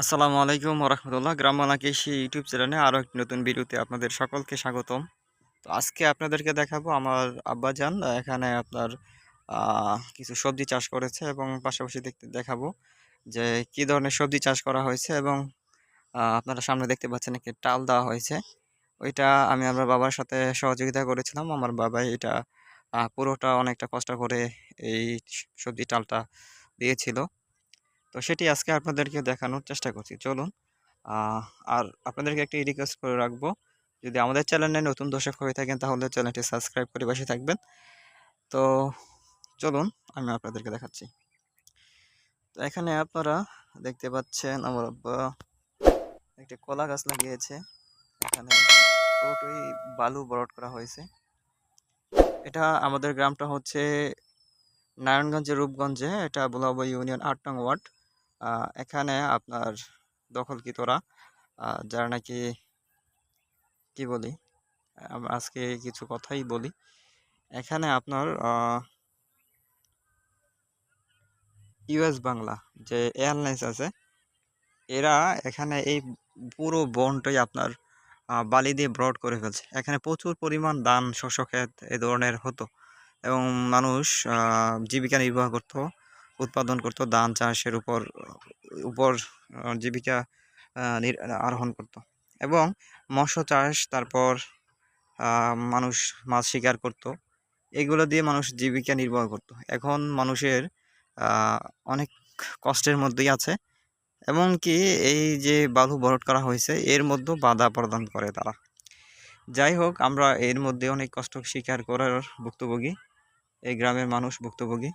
আসসালামু আলাইকুম রহমতুল্লাহ গ্রাম বাংলা কৃষি ইউটিউব চ্যানেলে আরও একটি নতুন ভিডিওতে আপনাদের সকলকে স্বাগতম। তো আজকে আপনাদেরকে দেখাবো আমার আব্বাজান, এখানে আপনার কিছু সবজি চাষ করেছে এবং পাশাপাশি দেখতে, দেখাবো যে কি ধরনের সবজি চাষ করা হয়েছে এবং আপনারা সামনে দেখতে পাচ্ছেন একটি টাল দেওয়া হয়েছে। ওইটা আমি আমার বাবার সাথে সহযোগিতা করেছিলাম, আমার বাবাই এটা পুরোটা অনেকটা কষ্ট করে এই সবজি টালটা দিয়েছিল। তো সেটি আজকে আপনাদেরকে দেখানোর চেষ্টা করছি। চলুন আর আপনাদেরকে একটি রিকোয়েস্ট করে রাখব। যদি আমাদের চ্যানেলে নতুন দর্শক হয়ে থাকেন, তাহলে চ্যানেলটি সাবস্ক্রাইব করে বসে থাকবেন। তো চলুন, আমি আপনাদেরকে দেখাচ্ছি। তো এখানে আপনারা দেখতে পাচ্ছেন, আমার একটি কলা গাছ লাগিয়েছে। এখানে পুরোটাই বালু বরট করা হয়েছে। এটা আমাদের গ্রামটা হচ্ছে নারায়ণগঞ্জের রূপগঞ্জে, এটা বুলাবো ইউনিয়ন আট নং ওয়ার্ড। এখানে আপনার দখলকৃতরা যারা নাকি, কি বলি আজকে কিছু কথাই বলি। এখানে আপনার ইউএস বাংলা যে এয়ারলাইন্স আছে, এরা এখানে এই পুরো বনটাই আপনার বালি দিয়ে ব্রড করে ফেলছে। এখানে প্রচুর পরিমাণ ধান, শস্য, ক্ষেত এ ধরনের হতো এবং মানুষ জীবিকা নির্বাহ করতো। উৎপাদন করতো, ধান চাষের উপর উপর জীবিকা আরোহণ করতো। এবং মৎস্য চাষ, তারপর মানুষ মাছ শিকার করত। এগুলো দিয়ে মানুষ জীবিকা নির্বাহ করত। এখন মানুষের অনেক কষ্টের মধ্যেই আছে। এমনকি এই যে বালু ভরাট করা হয়েছে, এর মধ্যেও বাধা প্রদান করে তারা। যাই হোক, আমরা এর মধ্যে অনেক কষ্ট স্বীকার করার ভুক্তভোগী। এই গ্রামের মানুষ ভুক্তভোগী।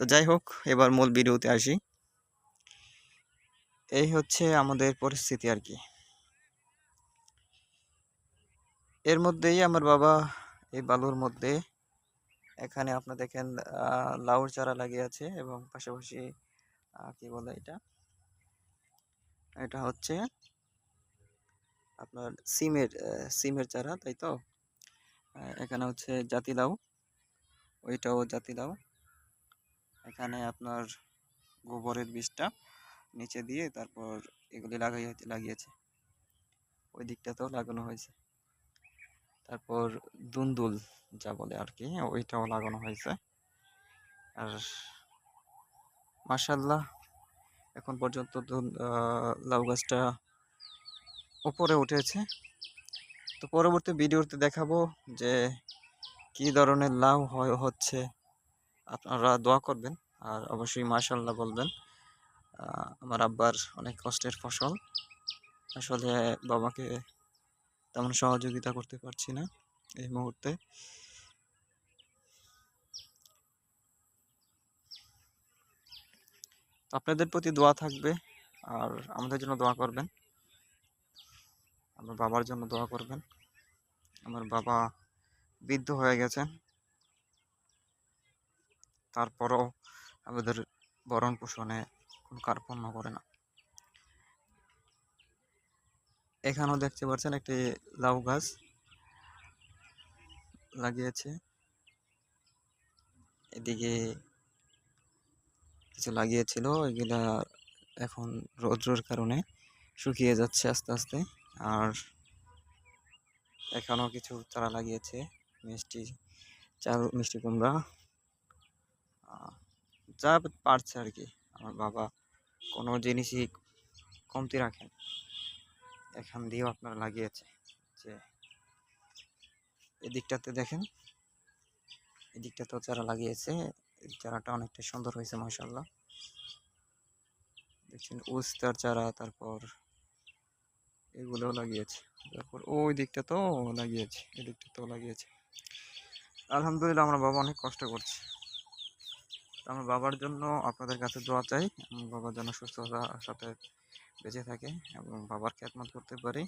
তো যাই হোক, এবার মূল ভিডিওতে আসি। এই হচ্ছে আমাদের পরিস্থিতি আর কি। এর মধ্যেই আমার বাবা এই বালুর মধ্যে, এখানে আপনার দেখেন লাউর চারা লাগিয়ে আছে এবং পাশাপাশি কি বলে এটা? এটা হচ্ছে আপনার সিমের সিমের চারা, তাই তো? এখানে হচ্ছে জাতি লাউ, ওইটাও জাতিলাউ এখানে আপনার গোবরের বীজটা নিচে দিয়ে তারপর এগুলি লাগাই লাগিয়েছে। ওই দিকটাতেও লাগানো হয়েছে। তারপর দুন্দুল যা বলে আর কি, ওইটাও লাগানো হয়েছে। আর মাশাল্লাহ এখন পর্যন্ত লাউ গাছটা উপরে উঠেছে। তো পরবর্তী ভিডিওতে দেখাবো যে কি ধরনের লাউ হয়, হচ্ছে। আপনারা দোয়া করবেন আর অবশ্যই মাশাল্লাহ বলবেন আমার আব্বার অনেক কষ্টের ফসল। আসলে বাবাকে তেমন সহযোগিতা করতে পারছি না এই মুহূর্তে। আপনাদের প্রতি দোয়া থাকবে আর আমাদের জন্য দোয়া করবেন। আমার বাবার জন্য দোয়া করবেন। আমার বাবা বৃদ্ধ হয়ে গেছেন। তারপরও আমাদের ভরণ পোষণে কোনো কার্পণ্য করে না। এখানেও দেখতে পাচ্ছেন একটি লাউ গাছ লাগিয়েছে। এদিকে কিছু লাগিয়েছিল, এগুলা এখন রৌদ্রের কারণে শুকিয়ে যাচ্ছে আস্তে আস্তে। আর এখানেও কিছু চারা লাগিয়েছে, মিষ্টি চাল, মিষ্টি কুমড়া। যা পারছে আর কি আমার বাবা কোনো জিনিসই কমতি রাখেন এখান দিয়েও আপনারা লাগিয়েছে যে, এদিকটাতে দেখেন। এদিকটাতেও চারা লাগিয়েছে। এই চারাটা অনেকটা সুন্দর হয়েছে মাসাল্লাহ দেখছেন, উস্তার চারা, তারপর এগুলোও লাগিয়েছে। তারপর ওই দিকটাতেও লাগিয়েছে এই দিকটাতেও লাগিয়েছে। আলহামদুলিল্লাহ, আমার বাবা অনেক কষ্ট করছে। তো আমার বাবার জন্য আপনাদের কাছে দোয়া চাই। আমার বাবা যেন সুস্থতার সাথে বেঁচে থাকে এবং বাবার খ্যাতমত করতে পারি।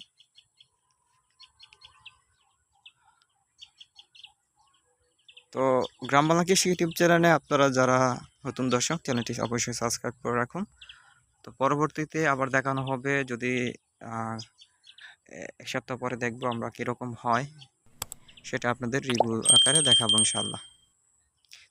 তো গ্রাম বাংলা কৃষি ইউটিউব চ্যানেলে আপনারা যারা নতুন দর্শক, চ্যানেলটি অবশ্যই সাবস্ক্রাইব করে রাখুন। তো পরবর্তীতে আবার দেখানো হবে যদি এক সপ্তাহ পরে দেখব আমরা কীরকম হয়, সেটা আপনাদের রিভিউ আকারে দেখাবো ইনশাল্লাহ